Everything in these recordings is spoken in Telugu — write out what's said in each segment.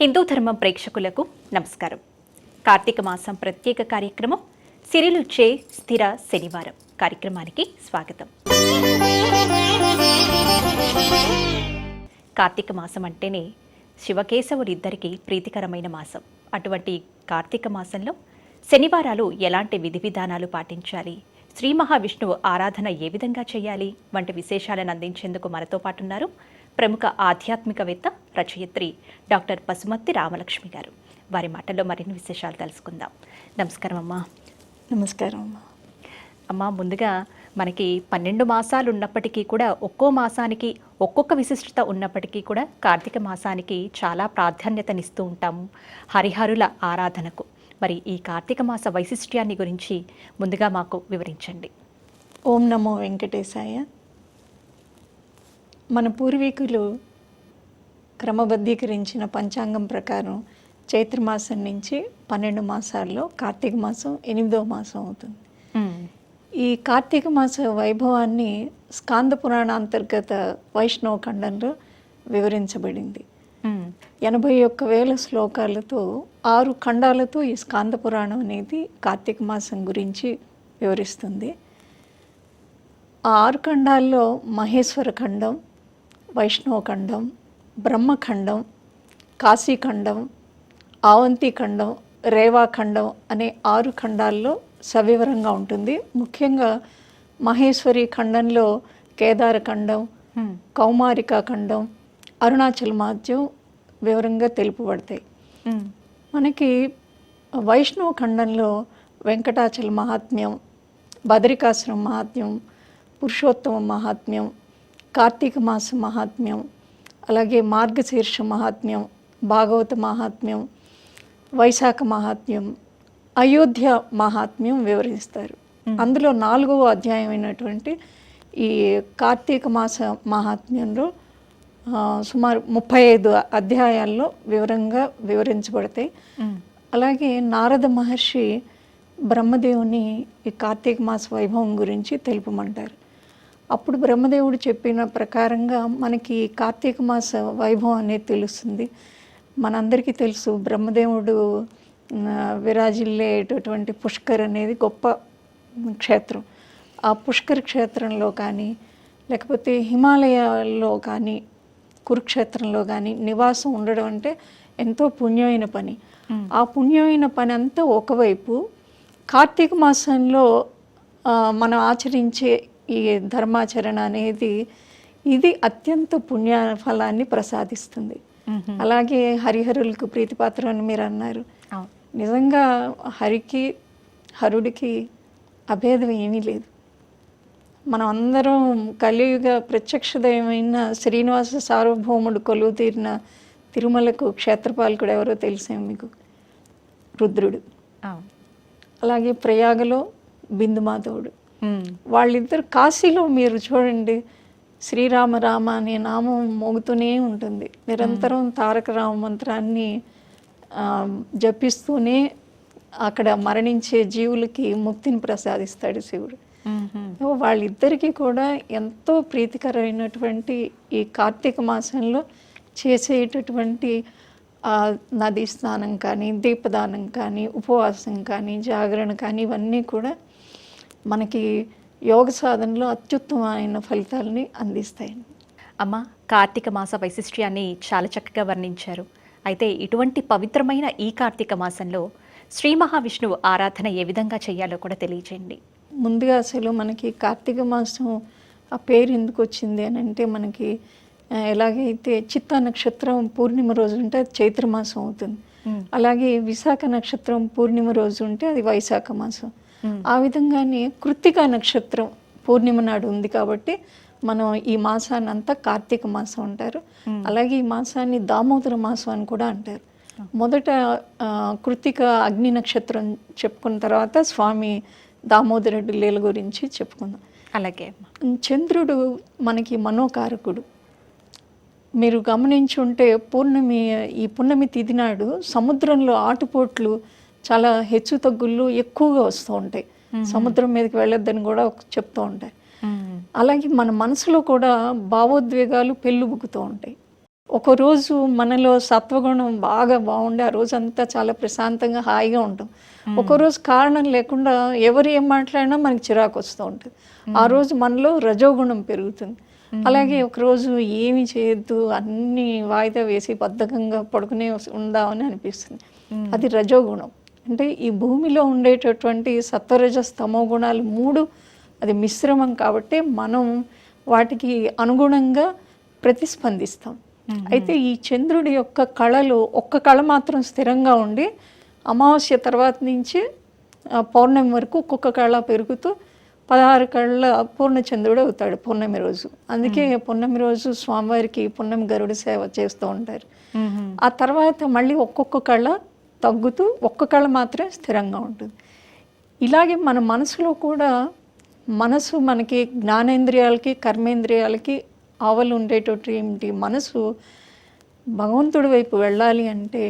హిందూ ధర్మం ప్రేక్షకులకు నమస్కారం. కార్తీక మాసం ప్రత్యేక కార్యక్రమం సిరిలుచ్చే స్థిర శనివారం కార్యక్రమానికి స్వాగతం. కార్తీక మాసం అంటేనే శివకేశవుడిద్దరికీ ప్రీతికరమైన మాసం. అటువంటి కార్తీక మాసంలో శనివారాలు ఎలాంటి విధి విధానాలు పాటించాలి? శ్రీ మహావిష్ణువు ఆరాధన ఏ విధంగా చేయాలి? వంటి విశేషాలను అందించేందుకు మనతో పాటు ఉన్నారు ప్రముఖ ఆధ్యాత్మికవేత్త రచయిత్రి డాక్టర్ పసుమత్తి రామలక్ష్మి గారు. వారి మాటల్లో మరిన్ని విశేషాలు తెలుసుకుందాం. నమస్కారం అమ్మా. నమస్కారం అమ్మా. అమ్మ ముందుగా మనకి పన్నెండు మాసాలు ఉన్నప్పటికీ కూడా ఒక్కో మాసానికి ఒక్కొక్క విశిష్టత ఉన్నప్పటికీ కూడా కార్తీక మాసానికి చాలా ప్రాధాన్యతనిస్తూ ఉంటాము హరిహరుల ఆరాధనకు. మరి ఈ కార్తీక మాస వైశిష్ట్యాన్ని గురించి ముందుగా మాకు వివరించండి. ఓం నమో వెంకటేశాయ. మన పూర్వీకులు క్రమబద్ధీకరించిన పంచాంగం ప్రకారం చైత్రమాసం నుంచి పన్నెండు మాసాల్లో కార్తీక మాసం ఎనిమిదో మాసం అవుతుంది. ఈ కార్తీక మాస వైభవాన్ని స్కాంద పురాణ అంతర్గత వైష్ణవ ఖండంలో వివరించబడింది. ఎనభై ఒక్క వేల శ్లోకాలతో ఆరు ఖండాలతో ఈ స్కాంద పురాణం అనేది కార్తీక మాసం గురించి వివరిస్తుంది. ఆ ఆరు ఖండాల్లో మహేశ్వర ఖండం వైష్ణవ ఖండం బ్రహ్మఖండం కాశీఖండం ఆవంతి ఖండం రేవాఖండం అనే ఆరు ఖండాల్లో సవివరంగా ఉంటుంది. ముఖ్యంగా మహేశ్వరి ఖండంలో కేదార ఖండం కౌమారికా ఖండం అరుణాచల్ మాధ్యం వివరంగా తెలుపబడతాయి. మనకి వైష్ణవ ఖండంలో వెంకటాచల మహాత్మ్యం బదరికాశ్రమ మహాత్మ్యం పురుషోత్తమ మహాత్మ్యం కార్తీక మాస మహాత్మ్యం అలాగే మార్గశీర్ష మహాత్మ్యం భాగవత మహాత్మ్యం వైశాఖ మహాత్మ్యం అయోధ్య మహాత్మ్యం వివరిస్తారు. అందులో నాలుగవ అధ్యాయం అయినటువంటి ఈ కార్తీక మాస మహాత్మ్యంలో సుమారు ముప్పై ఐదు అధ్యాయాల్లో వివరంగా వివరించబడతాయి. అలాగే నారద మహర్షి బ్రహ్మదేవుని ఈ కార్తీక మాస వైభవం గురించి తెలుపమంటారు. అప్పుడు బ్రహ్మదేవుడు చెప్పిన ప్రకారంగా మనకి కార్తీక మాస వైభవం అనేది తెలుస్తుంది. మనందరికీ తెలుసు బ్రహ్మదేవుడు విరాజిల్లేటటువంటి పుష్కర్ అనేది గొప్ప క్షేత్రం. ఆ పుష్కర్ క్షేత్రంలో కానీ లేకపోతే హిమాలయాల్లో కానీ కురుక్షేత్రంలో కానీ నివాసం ఉండడం అంటే ఎంతో పుణ్యమైన పని. ఆ పుణ్యమైన పని అంతా ఒకవైపు కార్తీక మాసంలో మనం ఆచరించే ఈ ధర్మాచరణ అనేది ఇది అత్యంత పుణ్య ఫలాన్ని ప్రసాదిస్తుంది అలాగే హరిహరులకు ప్రీతిపాత్రం అని మీరు అన్నారు. నిజంగా హరికి హరుడికి అభేదం ఏమీ లేదు. మనం అందరం కలియుగ ప్రత్యక్ష దైవమైన శ్రీనివాస సార్వభౌముడు కొలువు తీరిన తిరుమలకు క్షేత్రపాలకుడు ఎవరో తెలిసే మీకు? రుద్రుడు. అలాగే ప్రయాగలో బిందుమాధవుడు. వాళ్ళిద్దరు కాశీలో మీరు చూడండి శ్రీరామ రామ అనే నామం మోగుతూనే ఉంటుంది. నిరంతరం తారక రామ మంత్రాన్ని జపిస్తూనే అక్కడ మరణించే జీవులకి ముక్తిని ప్రసాదిస్తాడు శివుడు. వాళ్ళిద్దరికీ కూడా ఎంతో ప్రీతికరమైనటువంటి ఈ కార్తీక మాసంలో చేసేటటువంటి నదీ స్నానం కానీ దీపదానం కానీ ఉపవాసం కానీ జాగరణ కానీ ఇవన్నీ కూడా మనకి యోగ సాధనలో అత్యుత్తమమైన ఫలితాలని అందిస్తాయి. అమ్మ కార్తీక మాస వైశిష్ట్యాన్ని చాలా చక్కగా వర్ణించారు. అయితే ఇటువంటి పవిత్రమైన ఈ కార్తీక మాసంలో శ్రీ మహావిష్ణువు ఆరాధన ఏ విధంగా చేయాలో కూడా తెలియచేయండి. ముందుగా అసలు మనకి కార్తీక మాసం ఆ పేరు ఎందుకు వచ్చింది అని అంటే మనకి ఎలాగైతే చిత్తా నక్షత్రం పూర్ణిమ రోజు ఉంటే అది చైత్ర మాసం అవుతుంది. అలాగే విశాఖ నక్షత్రం పూర్ణిమ రోజు ఉంటే అది వైశాఖ మాసం. ఆ విధంగానే కృత్తికా నక్షత్రం పూర్ణిమ నాడు ఉంది కాబట్టి మనం ఈ మాసాన్ని అంతా కార్తీక మాసం అంటారు. అలాగే ఈ మాసాన్ని దామోదర మాసం అని కూడా అంటారు. మొదట ఆ, కృత్తిక అగ్ని నక్షత్రం చెప్పుకున్న తర్వాత స్వామి దామోదరుడి లీల గురించి చెప్పుకుందాం. అలాగే. చంద్రుడు మనకి మనోకారకుడు. మీరు గమనించి ఉంటే పూర్ణమి ఈ పున్నమి తిథి నాడు సముద్రంలో ఆటుపోట్లు చాలా హెచ్చు తగ్గుళ్ళు ఎక్కువగా వస్తూ ఉంటాయి. సముద్రం మీదకి వెళ్ళొద్దని కూడా చెప్తూ ఉంటాయి. అలాగే మన మనసులో కూడా భావోద్వేగాలు పెళ్ళుబుకుతూ ఉంటాయి. ఒకరోజు మనలో సత్వగుణం బాగా బాగుండి ఆ రోజు అంతా చాలా ప్రశాంతంగా హాయిగా ఉంటాం. ఒకరోజు కారణం లేకుండా ఎవరు ఏం మాట్లాడినా మనకి చిరాకు వస్తూ ఉంటుంది. ఆ రోజు మనలో రజోగుణం పెరుగుతుంది. అలాగే ఒకరోజు ఏమి చేయొద్దు అన్ని వాయిదా వేసి బద్ధకంగా పడుకునే ఉందామని అనిపిస్తుంది. అది రజోగుణం. అంటే ఈ భూమిలో ఉండేటటువంటి సత్వరజ స్తమో గుణాలు మూడు అది మిశ్రమం కాబట్టి మనం వాటికి అనుగుణంగా ప్రతిస్పందిస్తాం. అయితే ఈ చంద్రుడి యొక్క కళలు ఒక్క కళ మాత్రం స్థిరంగా ఉండి అమావాస్య తర్వాత నుంచి పౌర్ణమి వరకు ఒక్కొక్క కళ పెరుగుతూ పదహారు కళ్ళ పూర్ణచంద్రుడు అవుతాడు పౌర్ణమి రోజు. అందుకే పౌర్ణమి రోజు స్వామివారికి పున్నమి గరుడు సేవ చేస్తూ ఉంటారు. ఆ తర్వాత మళ్ళీ ఒక్కొక్క కళ తగ్గుతూ ఒక్క కళ మాత్రమే స్థిరంగా ఉంటుంది. ఇలాగే మన మనసులో కూడా మనసు మనకి జ్ఞానేంద్రియాలకి కర్మేంద్రియాలకి ఆవలు ఉండేటట్టు ఏంటి మనసు భగవంతుడి వైపు వెళ్ళాలి అంటే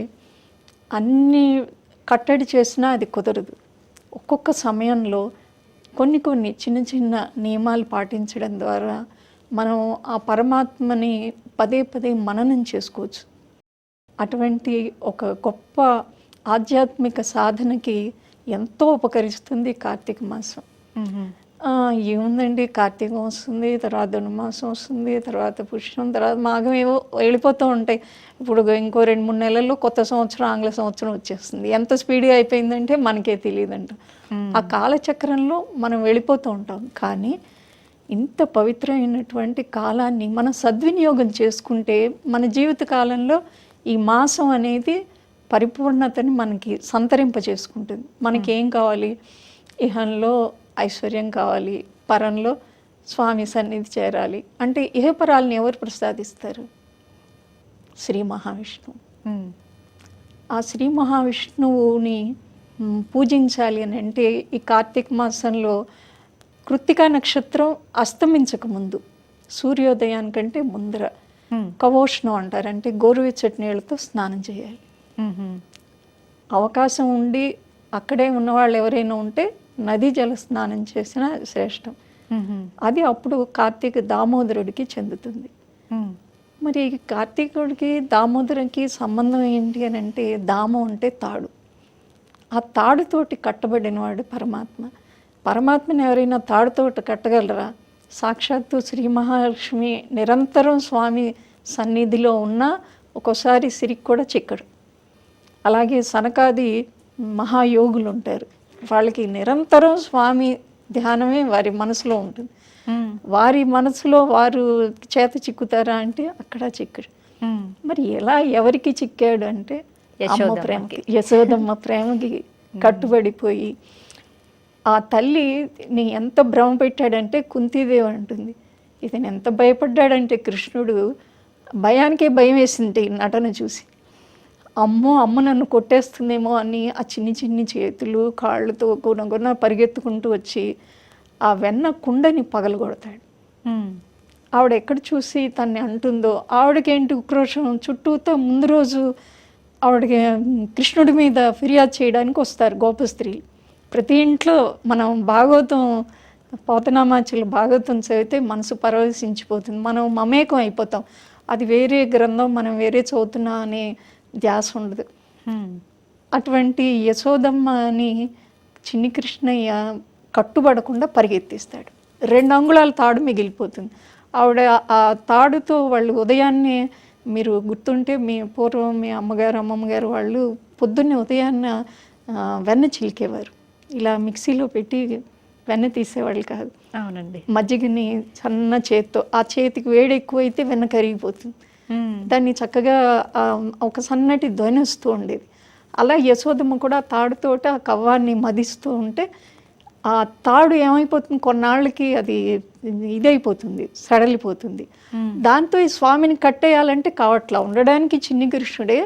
అన్ని కట్టడి చేసినా అది కుదరదు. ఒక్కొక్క సమయంలో కొన్ని కొన్ని చిన్న చిన్న నియమాలు పాటించడం ద్వారా మనం ఆ పరమాత్మని పదే పదే మననం చేసుకోవచ్చు. అటువంటి ఒక గొప్ప ఆధ్యాత్మిక సాధనకి ఎంతో ఉపకరిస్తుంది కార్తీక మాసం. ఏముందండి? కార్తీకం వస్తుంది తర్వాత ధనుమాసం వస్తుంది తర్వాత పుష్యం తర్వాత మాఘం ఏవో వెళ్ళిపోతూ ఉంటాయి. ఇప్పుడు ఇంకో రెండు మూడు నెలల్లో కొత్త సంవత్సరం ఆంగ్ల సంవత్సరం వచ్చేస్తుంది. ఎంత స్పీడ్గా అయిపోయిందంటే మనకే తెలియదంట. ఆ కాలచక్రంలో మనం వెళ్ళిపోతూ ఉంటాం. కానీ ఇంత పవిత్రమైనటువంటి కాలాన్ని మనం సద్వినియోగం చేసుకుంటే మన జీవిత కాలంలో ఈ మాసం అనేది పరిపూర్ణతని మనకి సంతరింప చేసుకుంటుంది మనకి ఏం కావాలి? ఇహంలో ఐశ్వర్యం కావాలి. పరంలో స్వామి సన్నిధి చేరాలి. అంటే ఇహపరాల్ని ఎవరు ప్రసాదిస్తారు? శ్రీ మహావిష్ణువు. ఆ శ్రీ మహావిష్ణువుని పూజించాలి అని అంటే ఈ కార్తీక మాసంలో కృత్తికా నక్షత్రం అస్తమించక ముందు సూర్యోదయానికంటే ముందర కవోష్ణం అంటారు. అంటే గోరువెచ్చటి నీళ్ళతో స్నానం చేయాలి. అవకాశం ఉండి అక్కడే ఉన్నవాళ్ళు ఎవరైనా ఉంటే నదీ జల స్నానం చేసినా శ్రేష్టం. అది అప్పుడు కార్తీక దామోదరుడికి చెందుతుంది. మరి కార్తీకుడికి దామోదరునికి సంబంధం ఏంటి అని అంటే దామం అంటే తాడు. ఆ తాడుతోటి కట్టబడిన వాడు పరమాత్మ. పరమాత్మని ఎవరైనా తాడుతోటి కట్టగలరా? సాక్షాత్తు శ్రీ మహాలక్ష్మి నిరంతరం స్వామి సన్నిధిలో ఉన్నా ఒక్కోసారి సిరికి కూడా చిక్కడు. అలాగే సనకాది మహాయోగులు ఉంటారు వాళ్ళకి నిరంతరం స్వామి ధ్యానమే వారి మనసులో ఉంటుంది. వారి మనసులో వారు చేత చిక్కుతారా అంటే అక్కడ చిక్కడు. మరి ఎలా ఎవరికి చిక్కాడు అంటే అమ్మ. ప్రేమకి. యశోదమ్మ ప్రేమకి కట్టుబడిపోయి ఆ తల్లి నీ ఎంత భ్రమ పెట్టాడంటే కుంతీదేవి అంటుంది. ఇతను ఎంత భయపడ్డాడంటే కృష్ణుడు భయానికే భయం వేసింది ఈ నటన చూసి. అమ్మో అమ్మ నన్ను కొట్టేస్తుందేమో అని ఆ చిన్ని చిన్ని చేతులు కాళ్ళతో గుణగుణ పరిగెత్తుకుంటూ వచ్చి ఆ వెన్న కుండని పగలగొడతాడు. ఆవిడ ఎక్కడ చూసి తన్ని అంటుందో ఆవిడకేంటి ఉక్రోషం? చుట్టూతో ముందు రోజు ఆవిడకి కృష్ణుడి మీద ఫిర్యాదు చేయడానికి వస్తారు గోపస్త్రీలు ప్రతి ఇంట్లో మనం భాగవతం పోతనామాచులు భాగవతం చదివితే మనసు పరవశించిపోతుంది. మనం మమేకం అయిపోతాం. అది వేరే గ్రంథం మనం వేరే చదువుతున్నా అనే ధ్యాస ఉండదు. అటువంటి యశోదమ్మని చిన్ని కృష్ణయ్య కట్టుబడకుండా పరిగెత్తిస్తాడు. రెండు అంగుళాల తాడు మిగిలిపోతుంది. ఆవిడ ఆ తాడుతో వాళ్ళు ఉదయాన్నే మీరు గుర్తుంటే మీ పూర్వం మీ అమ్మగారు అమ్మమ్మగారు వాళ్ళు పొద్దున్నే ఉదయాన్న వెన్న చిలికేవారు. ఇలా మిక్సీలో పెట్టి వెన్న తీసేవాళ్ళు కాదు. అవునండి. మజ్జిగని సన్న చేత్తో ఆ చేతికి వేడి ఎక్కువైతే వెన్న కరిగిపోతుంది. దాన్ని చక్కగా ఒక సన్నటి ధ్వని వస్తూ ఉండేది. అలా యశోదమ్మ కూడా తాడుతోటి ఆ కవ్వాన్ని మదిస్తూ ఉంటే ఆ తాడు ఏమైపోతుంది? కొన్నాళ్ళకి అది ఇదైపోతుంది సడలిపోతుంది. దాంతో ఈ స్వామిని కట్టేయాలంటే కావట్లా? ఉండడానికి చిన్ని కృష్ణుడే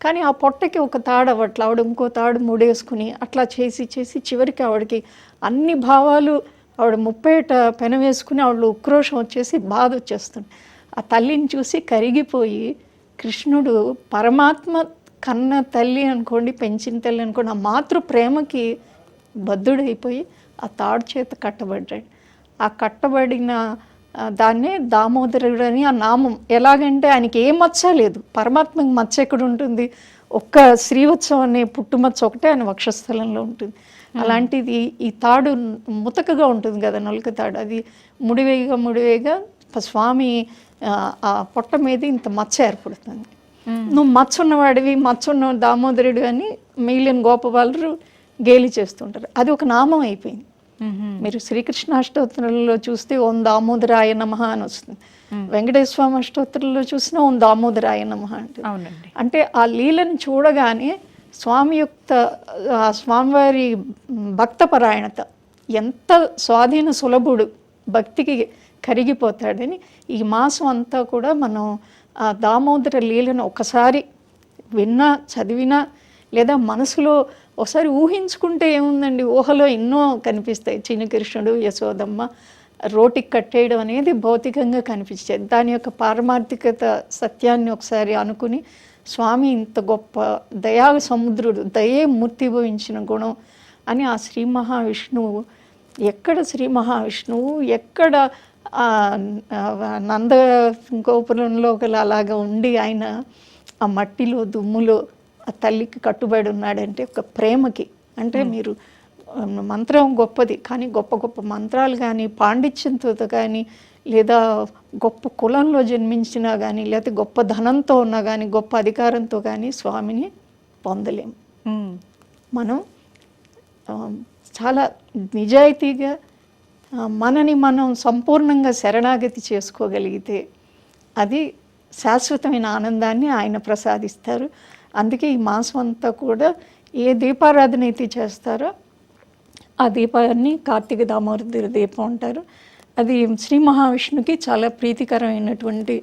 కానీ ఆ పొట్టకి ఒక తాడు అవ్వట్లా? ఆవిడ ఇంకో తాడు ముడేసుకుని అట్లా చేసి చేసి చివరికి ఆవిడకి అన్ని భావాలు ఆవిడ ముప్పేట పెన వేసుకుని ఆవిడ ఉక్రోషం వచ్చేసి బాధ వచ్చేస్తుంది. ఆ తల్లిని చూసి కరిగిపోయి కృష్ణుడు పరమాత్మ కన్న తల్లి అనుకోండి పెంచిన తల్లి అనుకోండి ఆ మాతృ ప్రేమకి బద్ధుడైపోయి ఆ తాడు చేత కట్టబడ్డాడు. ఆ కట్టబడిన దాన్నే దామోదరుడు అని ఆ నామం. ఎలాగంటే ఆయనకి ఏ మచ్చ లేదు. పరమాత్మకి మచ్చ ఎక్కడ ఉంటుంది? ఒక్క శ్రీవత్సవం అనే పుట్టుమచ్చ ఒకటే ఆయన వక్షస్థలంలో ఉంటుంది. అలాంటిది ఈ తాడు ముతకగా ఉంటుంది కదా నొలక తాడు. అది ముడివేగా ముడివేగా స్వామి ఆ, పొట్ట మీద ఇంత మచ్చ ఏర్పడుతుంది. నువ్వు మచ్చ ఉన్నవాడివి మచ్చ ఉన్న దామోదరుడు అని మిగిలిన గోపబాలు గేలి చేస్తుంటారు. అది ఒక నామం అయిపోయింది. మీరు శ్రీకృష్ణ అష్టోత్తరంలో చూస్తే ఓం దామోదరాయ నమ అని వస్తుంది. వెంకటేశ్వర స్వామి అష్టోత్తరంలో చూసినా ఓం దామోదరాయ నమ అంటే అంటే ఆ లీలను చూడగానే స్వామి యొక్క ఆ స్వామివారి భక్త పరాయణత ఎంత స్వాధీన సులభుడు భక్తికి కరిగిపోతాడని ఈ మాసం అంతా కూడా మనం ఆ దామోదర లీలను ఒకసారి విన్నా చదివినా లేదా మనసులో ఒకసారి ఊహించుకుంటే ఏముందండి? ఊహలో ఎన్నో కనిపిస్తాయి. చిన్నకృష్ణుడు యశోదమ్మ రోటికి కట్టేయడం అనేది భౌతికంగా కనిపించేది. దాని యొక్క పారమార్థికత సత్యాన్ని ఒకసారి అనుకుని స్వామి ఇంత గొప్ప దయా సముద్రుడు దయే మూర్తిభవించిన గుణం అని ఆ శ్రీ మహావిష్ణువు ఎక్కడ శ్రీ మహావిష్ణువు ఎక్కడ నంద గోపురంలో అలాగా ఉండి ఆయన ఆ మట్టిలో దుమ్ములో ఆ తల్లికి కట్టుబడి ఉన్నాడంటే ఒక ప్రేమకి. అంటే మీరు మంత్రం గొప్పది కానీ గొప్ప గొప్ప మంత్రాలు కానీ పాండిత్యంతో కానీ లేదా గొప్ప కులంలో జన్మించినా కానీ లేకపోతే గొప్ప ధనంతో ఉన్నా కానీ గొప్ప అధికారంతో కానీ స్వామిని పొందలేము. మనం చాలా నిజాయితీగా మనని మనం సంపూర్ణంగా శరణాగతి చేసుకోగలిగితే అది శాశ్వతమైన ఆనందాన్ని ఆయన ప్రసాదిస్తారు. అందుకే ఈ మాసం అంతా కూడా ఏ దీపారాధన అయితే చేస్తారో ఆ దీపాన్ని కార్తీక దామోదర దీపం అంటారు. అది శ్రీ మహావిష్ణుకి చాలా ప్రీతికరమైనటువంటి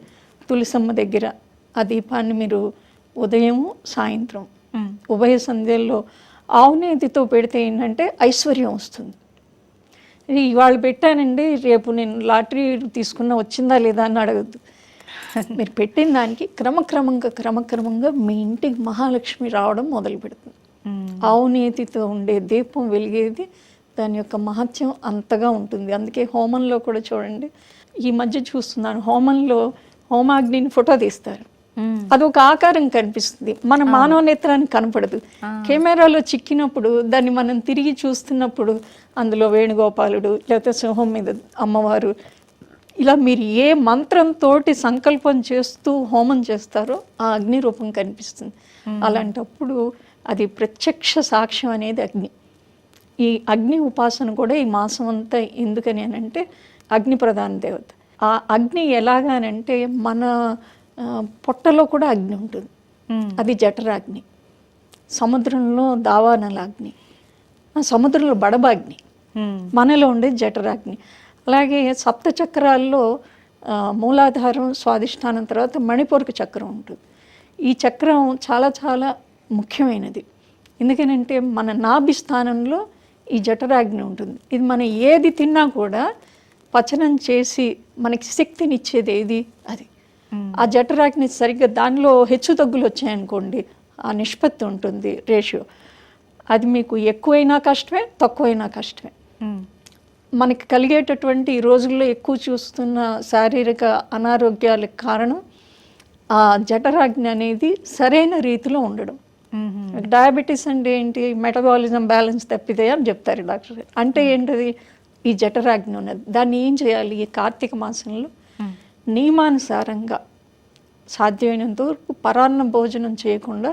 తులసమ్మ దగ్గర ఆ దీపాన్ని మీరు ఉదయం సాయంత్రం. ఉభయ సంధ్యల్లో ఆవునేతితో పెడితే ఏంటంటే ఐశ్వర్యం వస్తుంది. ఇవాళ పెట్టానండి రేపు నేను లాటరీ తీసుకున్న వచ్చిందా లేదా అని అడగద్దు మీరు పెట్టిన దానికి క్రమక్రమంగా క్రమక్రమంగా మీ ఇంటికి మహాలక్ష్మి రావడం మొదలు పెడుతుంది ఉమ్. ఆవునేతితో ఉండే దీపం వెలిగేది దాని యొక్క మహత్యం అంతగా ఉంటుంది అందుకే హోమంలో కూడా చూడండి ఈ మధ్య చూస్తున్నాను హోమంలో హోమాగ్నిని ఫోటో తీస్తారు. అది ఒక ఆకారం కనిపిస్తుంది. మన మానవ నేత్రానికి కనపడదు. కెమెరాలో చిక్కినప్పుడు దాన్ని మనం తిరిగి చూస్తున్నప్పుడు అందులో వేణుగోపాలుడు లేకపోతే సింహం మీద అమ్మవారు ఇలా మీరు ఏ మంత్రంతోటి సంకల్పం చేస్తూ హోమం చేస్తారో ఆ అగ్ని రూపం కనిపిస్తుంది అలాంటప్పుడు అది ప్రత్యక్ష సాక్ష్యం అనేది అగ్ని. ఈ అగ్ని ఉపాసన కూడా ఈ మాసం అంతా ఎందుకని అని అంటే అగ్ని ప్రధాన దేవత. ఆ అగ్ని ఎలాగానంటే మన పొట్టలో కూడా అగ్ని ఉంటుంది. అది జఠరాగ్ని. సముద్రంలో దావానల అగ్ని ఆ సముద్రంలో బడబాగ్ని. మనలో ఉండే జఠరాగ్ని. అలాగే సప్త చక్రాల్లో మూలాధారం స్వాదిష్టానం తర్వాత మణిపూరక చక్రం ఉంటుంది. ఈ చక్రం చాలా చాలా ముఖ్యమైనది. ఎందుకనంటే మన నాభి స్థానంలో ఈ జఠరాగ్ని ఉంటుంది. ఇది మనం ఏది తిన్నా కూడా పచనం చేసి మనకి శక్తినిచ్చేది ఏది? అది. ఆ జఠరాగ్ని సరిగ్గా దానిలో హెచ్చు తగ్గులు వచ్చాయనుకోండి ఆ నిష్పత్తి ఉంటుంది రేషియో. అది మీకు ఎక్కువైనా కష్టమే తక్కువైనా కష్టమే. మనకి కలిగేటటువంటి ఈ రోజుల్లో ఎక్కువ చూస్తున్న శారీరక అనారోగ్యాలకు కారణం ఆ జఠరాగ్ని అనేది సరైన రీతిలో ఉండడం. డయాబెటీస్ అంటే ఏంటి? మెటబాలిజం బ్యాలెన్స్ తప్పితే అని చెప్తారు డాక్టర్ అంటే ఏంటది? ఈ జఠరాగ్ని ఉన్నది. దాన్ని ఏం చేయాలి ఈ కార్తీక మాసంలో. నియమానుసారంగా సాధ్యమైనంత వరకు పరాన్న భోజనం చేయకుండా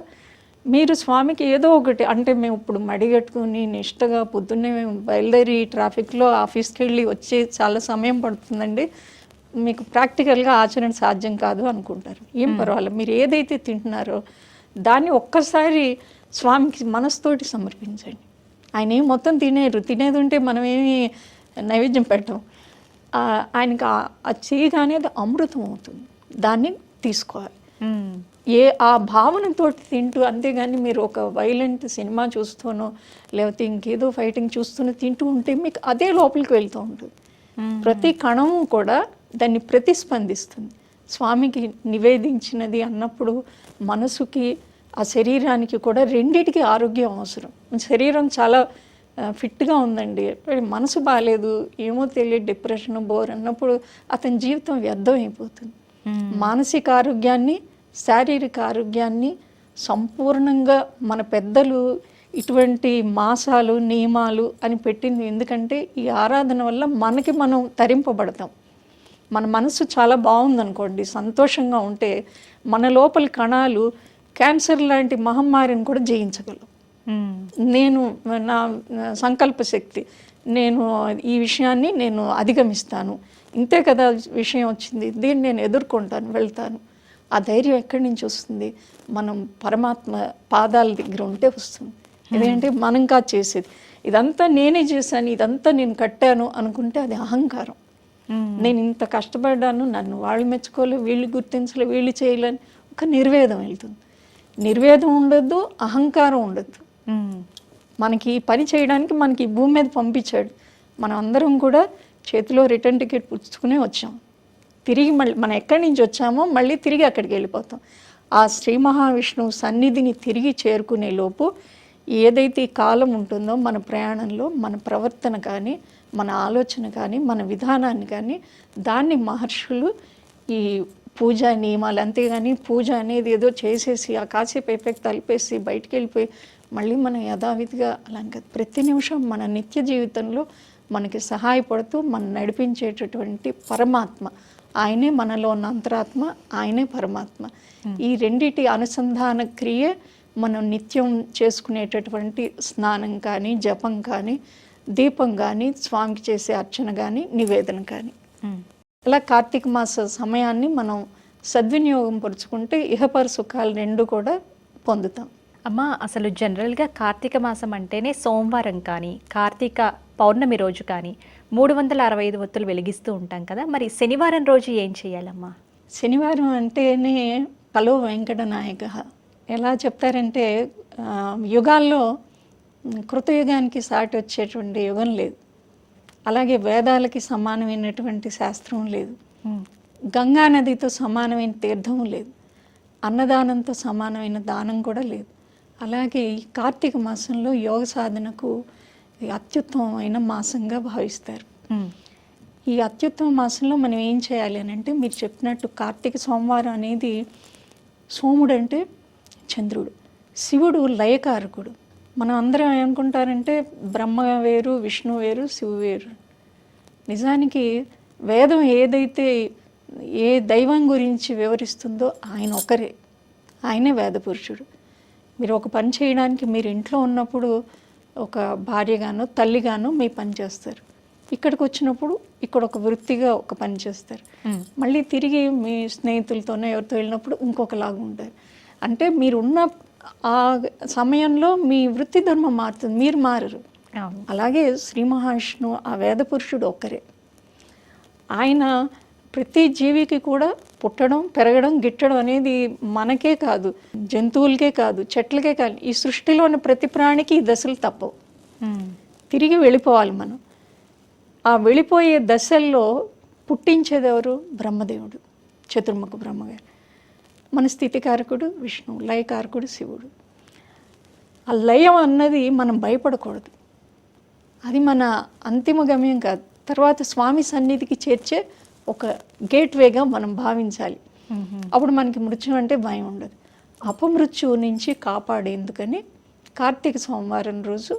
మీరు స్వామికి ఏదో ఒకటి అంటే మేము ఇప్పుడు మడిగట్టుకుని నిష్టగా పొద్దున్నే మేము బయలుదేరి ట్రాఫిక్లో ఆఫీస్కి వెళ్ళి వచ్చి చాలా సమయం పడుతుందండి. మీకు ప్రాక్టికల్గా ఆచరణ సాధ్యం కాదు అనుకుంటారు. ఏం పర్వాలేదు మీరు ఏదైతే తింటున్నారో దాన్ని ఒక్కసారి స్వామికి మనసుతోటి సమర్పించండి. ఆయన ఏం మొత్తం తినేరు తినేది ఉంటే మనం ఏమి నైవేద్యం పెట్టం. ఆయనకి ఆ- అది చేయగానే అది అమృతం అవుతుంది దాన్ని తీసుకోవాలి. ఏ ఆ భావనతోటి తింటూ అంతేగాని మీరు ఒక వైలెంట్ సినిమా చూస్తూనో లేకపోతే ఇంకేదో ఫైటింగ్ చూస్తూనో తింటూ ఉంటే మీకు అదే లోపలికి వెళ్తూ ఉంటుంది. ప్రతి కణము కూడా దాన్ని ప్రతిస్పందిస్తుంది. స్వామికి నివేదించినది అన్నప్పుడు మనసుకి ఆ శరీరానికి కూడా రెండిటికి ఆరోగ్యం అవసరం. శరీరం చాలా ఫిట్గా ఉందండి. మనసు బాగాలేదు ఏమో తెలియదు డిప్రెషన్ బోర్ అన్నప్పుడు అతని జీవితం వ్యర్థం అయిపోతుంది మానసిక ఆరోగ్యాన్ని శారీరక ఆరోగ్యాన్ని సంపూర్ణంగా మన పెద్దలు ఇటువంటి మాసాలు నియమాలు అని పెట్టింది. ఎందుకంటే ఈ ఆరాధన వల్ల మనకి మనం తరింపబడతాం. మన మనసు చాలా బాగుందనుకోండి సంతోషంగా ఉంటే మన లోపలి కణాలు క్యాన్సర్ లాంటి మహమ్మారిని కూడా జయించగలవు మ్మ్. నేను నా సంకల్ప శక్తి. నేను ఈ విషయాన్ని నేను అధిగమిస్తాను. ఇంతే కదా విషయం వచ్చింది. దీన్ని నేను ఎదుర్కొంటాను వెళ్తాను. ఆ ధైర్యం ఎక్కడి నుంచి వస్తుంది? మనం పరమాత్మ పాదాల దగ్గర ఉంటే వస్తుంది. ఇదేంటి? మనం కాదు చేసేది. ఇదంతా నేనే చేశాను ఇదంతా నేను కట్టాను అనుకుంటే అది అహంకారం. నేను ఇంత కష్టపడ్డాను నన్ను వాళ్ళు మెచ్చుకోలే వీళ్ళు గుర్తించలే వీళ్ళు చేయలేని ఒక నిర్వేదం వెళ్తుంది. నిర్వేదం ఉండొద్దు అహంకారం ఉండొద్దు. మనకి పని చేయడానికి మనకి భూమి మీద పంపించాడు. మనం అందరం కూడా చేతిలో రిటర్న్ టికెట్ పుచ్చుకునే వచ్చాం. తిరిగి మళ్ళీ మనం ఎక్కడి నుంచి వచ్చామో మళ్ళీ తిరిగి అక్కడికి వెళ్ళిపోతాం. ఆ శ్రీ మహావిష్ణువు సన్నిధిని తిరిగి చేరుకునే లోపు ఏదైతే కాలం ఉంటుందో మన ప్రయాణంలో మన ప్రవర్తన కానీ మన ఆలోచన కానీ మన విధానాన్ని కానీ దాన్ని మహర్షులు ఈ పూజ నియమాలు అంతేగాని పూజ అనేది ఏదో చేసేసి ఆ కాసేపు ఎఫెక్ట్ తలిపేసి బయటికి వెళ్ళిపోయి మళ్ళీ మనం యథావిధిగా అలా కాదు ప్రతి నిమిషం మన నిత్య జీవితంలో మనకి సహాయపడుతూ మనం నడిపించేటటువంటి పరమాత్మ. ఆయనే మనలో ఉన్న అంతరాత్మ ఆయనే పరమాత్మ. ఈ రెండిటి అనుసంధాన క్రియ మనం నిత్యం చేసుకునేటటువంటి స్నానం కానీ జపం కానీ దీపం కానీ స్వామికి చేసే అర్చన కానీ నివేదన కానీ. అలా కార్తీక మాస సమయాన్ని మనం సద్వినియోగం పరుచుకుంటే ఇహపర సుఖాలు రెండు కూడా పొందుతాం. అమ్మ అసలు జనరల్గా కార్తీక మాసం అంటేనే సోమవారం కానీ కార్తీక పౌర్ణమి రోజు కానీ మూడు వందల అరవై ఐదు ఒత్తులు వెలిగిస్తూ ఉంటాం కదా. మరి శనివారం రోజు ఏం చేయాలమ్మా? శనివారం అంటేనే కలో వెంకట నాయక ఎలా చెప్తారంటే యుగాల్లో కృతయుగానికి సాటి వచ్చేటువంటి యుగం లేదు. అలాగే వేదాలకి సమానమైనటువంటి శాస్త్రం లేదు. మ్మ్. గంగా నదితో సమానమైన తీర్థం లేదు. అన్నదానంతో సమానమైన దానం కూడా లేదు. అలాగే ఈ కార్తీక మాసంలో యోగ సాధనకు అత్యుత్తమమైన మాసంగా భావిస్తారు. ఈ అత్యుత్తమ మాసంలో మనం ఏం చేయాలి అని అంటే మీరు చెప్పినట్టు కార్తీక సోమవారం అనేది సోముడు అంటే చంద్రుడు శివుడు లయకారకుడు. మనం అందరం ఏమనుకుంటారంటే బ్రహ్మ వేరు విష్ణు వేరు శివు వేరు. నిజానికి వేదం ఏదైతే ఏ దైవం గురించి వివరిస్తుందో ఆయన ఒకరే. ఆయనే వేద పురుషుడు. మీరు ఒక పని చేయడానికి మీరు ఇంట్లో ఉన్నప్పుడు ఒక భార్యగానో తల్లిగానో మీ పని చేస్తారు. ఇక్కడికి వచ్చినప్పుడు ఇక్కడ ఒక వృత్తిగా ఒక పని చేస్తారు. మళ్ళీ తిరిగి మీ స్నేహితులతోనే ఎవరితో వెళ్ళినప్పుడు ఇంకొకలాగా ఉంటారు. అంటే మీరు ఉన్న ఆ సమయంలో మీ వృత్తి ధర్మం మారుతుంది. మీరు మారరు. అలాగే శ్రీ మహావిష్ణువు ఆ వేద పురుషుడు ఒక్కరే. ఆయన ప్రతి జీవికి కూడా పుట్టడం పెరగడం గిట్టడం అనేది మనకే కాదు జంతువులకే కాదు చెట్లకే కాదు. ఈ సృష్టిలో ఉన్న ప్రతి ప్రాణికి ఈ దశలు తప్పవు. తిరిగి వెళ్ళిపోవాలి మనం. ఆ వెళ్ళిపోయే దశల్లో పుట్టించేది ఎవరు? బ్రహ్మదేవుడు చతుర్ముఖ బ్రహ్మగారు. మన స్థితికారకుడు విష్ణువు లయకారకుడు శివుడు. ఆ లయం అన్నది మనం భయపడకూడదు. అది మన అంతిమ గమ్యం కాదు. తర్వాత స్వామి సన్నిధికి చేర్చే ఒక గేట్వేగా మనం భావించాలి. అప్పుడు మనకి మృత్యు అంటే భయం ఉండదు. అపమృత్యువు నుంచి కాపాడేందుకని కార్తీక సోమవారం రోజు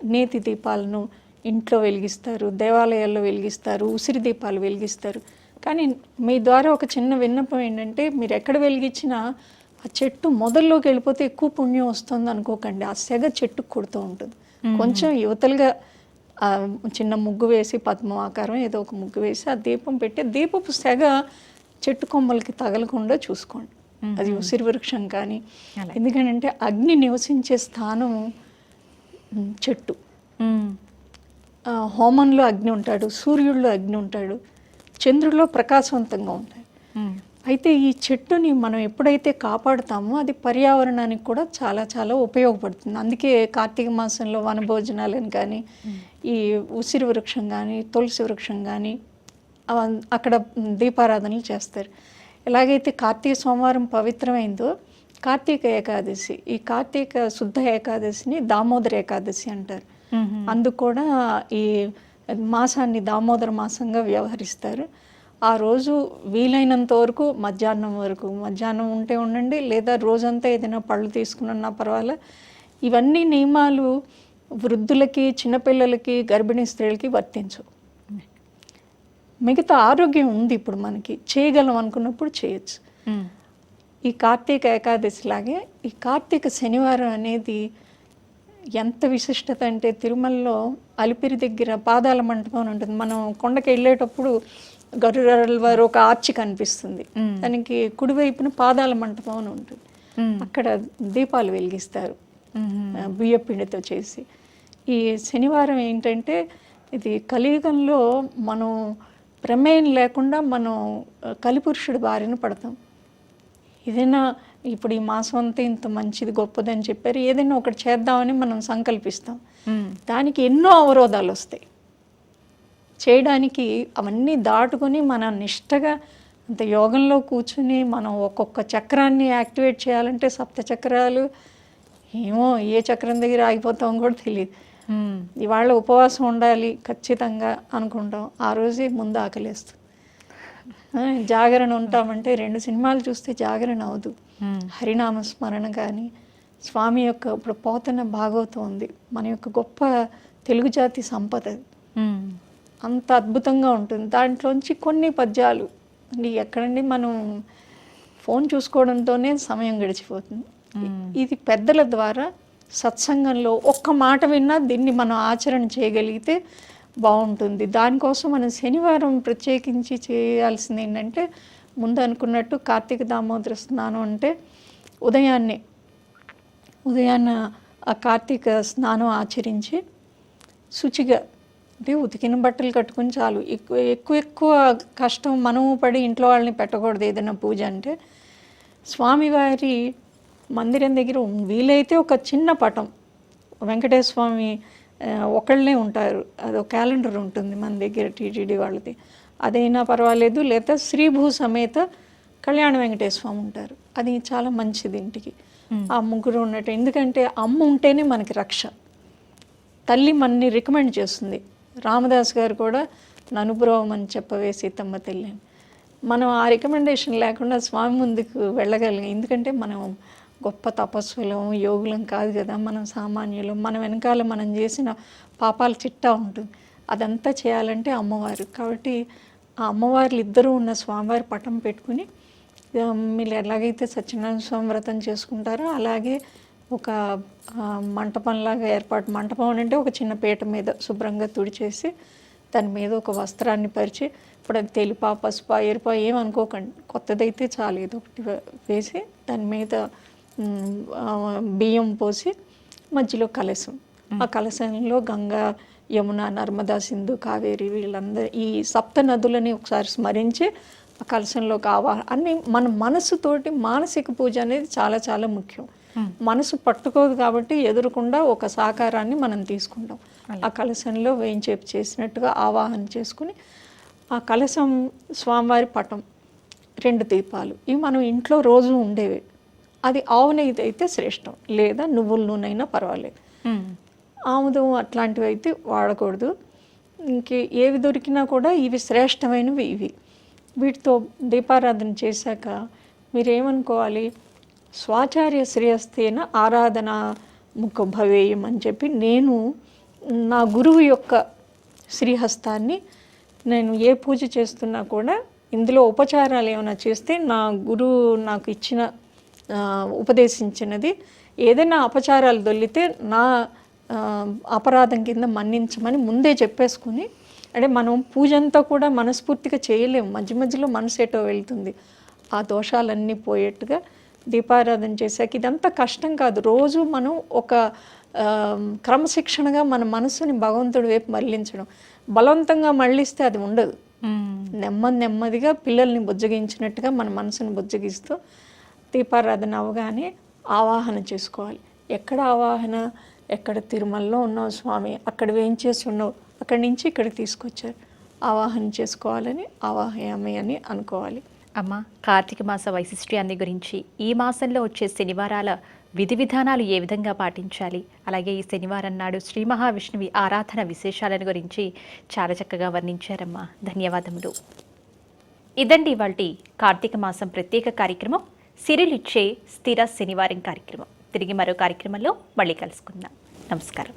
నేతి దీపాలను ఇంట్లో వెలిగిస్తారు దేవాలయాల్లో వెలిగిస్తారు ఉసిరి దీపాలు వెలిగిస్తారు. కానీ మీ ద్వారా ఒక చిన్న విన్నపం ఏంటంటే మీరు ఎక్కడ వెలిగించినా ఆ చెట్టు మొదల్లోకి వెళ్ళిపోతే ఎక్కువ పుణ్యం వస్తుంది అనుకోకండి. ఆ సెగ చెట్టుకు కొడుతూ ఉంటుంది. కొంచెం యువతలుగా చిన్న ముగ్గు వేసి పద్మ ఆకారం ఏదో ఒక ముగ్గు వేసి ఆ దీపం పెట్టి దీపపు సెగ చెట్టు కొమ్మలకి తగలకుండా చూసుకోండి. అది ఉసిరి వృక్షం కానీ. ఎందుకంటే అగ్ని నివసించే స్థానం చెట్టు. హోమంలో అగ్ని ఉంటాడు సూర్యుడిలో అగ్ని ఉంటాడు చంద్రుడిలో ప్రకాశవంతంగా ఉంటాయి. అయితే ఈ చెట్టుని మనం ఎప్పుడైతే కాపాడుతామో అది పర్యావరణానికి కూడా చాలా చాలా ఉపయోగపడుతుంది. అందుకే కార్తీక మాసంలో వనభోజనాలను కానీ ఈ ఉసిరి వృక్షం కానీ తులసి వృక్షం కానీ అక్కడ దీపారాధనలు చేస్తారు. ఎలాగైతే కార్తీక సోమవారం పవిత్రమైందో కార్తీక ఏకాదశి ఈ కార్తీక శుద్ధ ఏకాదశిని దామోదర ఏకాదశి అంటారు. అందుకు కూడా ఈ మాసాన్ని దామోదర మాసంగా వ్యవహరిస్తారు. ఆ రోజు వీలైనంత వరకు మధ్యాహ్నం వరకు మధ్యాహ్నం ఉంటే ఉండండి లేదా రోజంతా ఏదైనా పళ్ళు తీసుకున్నా పర్వాలే. ఇవన్నీ నియమాలు వృద్ధులకి చిన్నపిల్లలకి గర్భిణీ స్త్రీలకి వర్తించవు. మిగతా ఆరోగ్యం ఉంది ఇప్పుడు మనకి. చేయగలం అనుకున్నప్పుడు చేయొచ్చు. ఈ కార్తీక ఏకాదశి లాగే ఈ కార్తీక శనివారం అనేది ఎంత విశిష్టత అంటే తిరుమలలో అలిపిరి దగ్గర పాదాల మంటపం ఉంటుంది. మనం కొండకి వెళ్ళేటప్పుడు గరుడల వారు ఒక ఆర్చి కనిపిస్తుంది. దానికి కుడివైపున పాదాల మంటపం అని ఉంటుంది. అక్కడ దీపాలు వెలిగిస్తారు. బియ్యపిండితో చేసి. ఈ శనివారం ఏంటంటే ఇది కలియుగంలో మనం ప్రమేయం లేకుండా మనం కలిపురుషుడి బారిన పడతాం. ఏదైనా ఇప్పుడు ఈ మాసం అంతా ఇంత మంచిది గొప్పదని చెప్పారు. ఏదైనా ఒకటి చేద్దామని మనం సంకల్పిస్తాం. దానికి ఎన్నో అవరోధాలు వస్తాయి. చేయడానికి అవన్నీ దాటుకొని మన నిష్టగా అంత యోగంలో కూర్చుని మనం ఒక్కొక్క చక్రాన్ని యాక్టివేట్ చేయాలంటే సప్త చక్రాలు ఏమో ఏ చక్రం దగ్గర ఆగిపోతాం కూడా తెలియదు ఇవాళ ఉపవాసం ఉండాలి ఖచ్చితంగా అనుకుంటాం. ఆ రోజే ముందు ఆకలేస్తుంది. జాగరణ ఉంటామంటే రెండు సినిమాలు చూస్తే జాగరణ అవదు హరినామ స్మరణ కానీ స్వామి యొక్క ఇప్పుడు పోతన భాగవతం ఉంది. మన యొక్క గొప్ప తెలుగు జాతి సంపద. అంత అద్భుతంగా ఉంటుంది. దాంట్లోంచి కొన్ని పద్యాలు. ఎక్కడండి మనం ఫోన్ చూసుకోవడంతోనే సమయం గడిచిపోతుంది. ఇది పెద్దల ద్వారా సత్సంగంలో ఒక్క మాట విన్నా దీన్ని మనం ఆచరణ చేయగలిగితే బాగుంటుంది. దానికోసం మనం శనివారం ప్రత్యేకించి చేయాల్సింది ఏంటంటే ముందు అనుకున్నట్టు కార్తీక దామోదర స్నానం అంటే ఉదయాన్నే ఉదయాన్న ఆ కార్తీక స్నానం ఆచరించి శుచిగా అంటే ఉతికిన బట్టలు కట్టుకుని చాలు. ఎక్కువ ఎక్కువ ఎక్కువ కష్టం మనము పడి ఇంట్లో వాళ్ళని పెట్టకూడదు ఏదైనా పూజ అంటే. స్వామివారి మందిరం దగ్గర వీలైతే ఒక చిన్న పటం. వెంకటేశ్వర స్వామి ఒకళ్ళే ఉంటారు. అది ఒక క్యాలెండర్ ఉంటుంది మన దగ్గర టీటీడీ వాళ్ళది. అదైనా పర్వాలేదు. లేదా శ్రీభూ సమేత కళ్యాణ వెంకటేశ్వర స్వామి ఉంటారు. అది చాలా మంచిది ఇంటికి. ఆ ముగ్గురు ఉన్నట్టు. ఎందుకంటే అమ్మ ఉంటేనే మనకి రక్ష. తల్లి మనని రికమెండ్ చేస్తుంది. రామదాస్ గారు కూడా ననుబ్రోవమని చెప్పవే సీతమ్మ తల్లి. మనం ఆ రికమెండేషన్ లేకుండా స్వామి ముందుకు వెళ్ళగలిగాం. ఎందుకంటే మనం గొప్ప తపస్సులం యోగులం కాదు కదా. మనం సామాన్యులం మన వెనకాల మనం చేసిన పాపాల చిట్టా ఉంటుంది. అదంతా చేయాలంటే అమ్మవారు. కాబట్టి ఆ అమ్మవార్లు ఇద్దరూ ఉన్న స్వామివారి పటం పెట్టుకుని మీరు ఎలాగైతే సత్యనారాయణ స్వామి వ్రతం చేసుకుంటారో అలాగే ఒక మంటపంలాగా ఏర్పాటు మంటపం అంటే ఒక చిన్న పీట మీద శుభ్రంగా తుడిచేసి దాని మీద ఒక వస్త్రాన్ని పరిచి ఇప్పుడు అది తెలుపా పసుపా ఎరుపా ఏమనుకోకండి కొత్తదైతే చాలు ఏదో ఒకటి వేసి దాని మీద బియ్యం పోసి మధ్యలో కలశం. ఆ కలశంలో గంగా యమున నర్మదా సింధు కావేరి వీళ్ళందరూ ఈ సప్త నదులని ఒకసారి స్మరించి ఆ కలశంలోకి ఆవా అన్ని మన మనసుతోటి మానసిక పూజ అనేది చాలా చాలా ముఖ్యం. మనసు పట్టుకోదు కాబట్టి ఎదురకుండా ఒక సాకారాన్ని మనం తీసుకుంటాం. ఆ కలశంలో వేయించేపు చేసినట్టుగా ఆవాహన చేసుకుని ఆ కలశం స్వామివారి పటం రెండు దీపాలు ఇవి మనం ఇంట్లో రోజు ఉండేవి. అది ఆవు నెయ్యి అయితే శ్రేష్టం. లేదా నువ్వుల నూనె అయినా పర్వాలేదు ఆముదం అట్లాంటివి అయితే వాడకూడదు. ఇంకే ఏవి దొరికినా కూడా ఇవి శ్రేష్టమైనవి ఇవి. వీటితో దీపారాధన చేశాక మీరేమనుకోవాలి? స్వాచార్య శ్రేయస్తేన ఆరాధన ముఖ భవేయం అని చెప్పి నేను నా గురువు యొక్క శ్రీహస్తాన్ని నేను ఏ పూజ చేస్తున్నా కూడా ఇందులో ఉపచారాలు ఏమైనా చేస్తే నా గురువు నాకు ఇచ్చిన ఉపదేశించినది ఏదైనా అపచారాలు దొల్లితే నా అపరాధం కింద మన్నించమని ముందే చెప్పేసుకుని అంటే మనం పూజ అంతా కూడా మనస్ఫూర్తిగా చేయలేము. మధ్య మధ్యలో మనసు ఎటో వెళ్తుంది. ఆ దోషాలన్నీ పోయేట్టుగా దీపారాధన చేశాక ఇదంతా కష్టం కాదు. రోజు మనం ఒక క్రమశిక్షణగా మన మనసుని భగవంతుడి వైపు మళ్ళించడం. బలవంతంగా మళ్ళిస్తే అది ఉండదు. నెమ్మది నెమ్మదిగా పిల్లల్ని బుజ్జగించినట్టుగా మన మనసుని బుజ్జగిస్తూ దీపారాధన అవగానే ఆవాహన చేసుకోవాలి. ఎక్కడ ఆవాహన ఎక్కడ తిరుమలలో ఉన్నావు స్వామి అక్కడ వేయించేసి ఉన్నావు అక్కడి నుంచి ఇక్కడికి తీసుకొచ్చారు. ఆవాహన చేసుకోవాలని ఆవాహయామి అని అనుకోవాలి. అమ్మ కార్తీక మాస వైశిష్ట్యాన్ని గురించి ఈ మాసంలో వచ్చే శనివారాల విధి విధానాలు ఏ విధంగా పాటించాలి? అలాగే ఈ శనివారం నాడు శ్రీ మహావిష్ణువి ఆరాధన విశేషాలను గురించి చాలా చక్కగా వర్ణించారమ్మా. ధన్యవాదములు. ఇదండి ఇవాళ కార్తీక మాసం ప్రత్యేక కార్యక్రమం. సిరిలిచ్చే స్థిర శనివారం కార్యక్రమం. తిరిగి మరో కార్యక్రమంలో మళ్ళీ కలుసుకుందాం. నమస్కారం.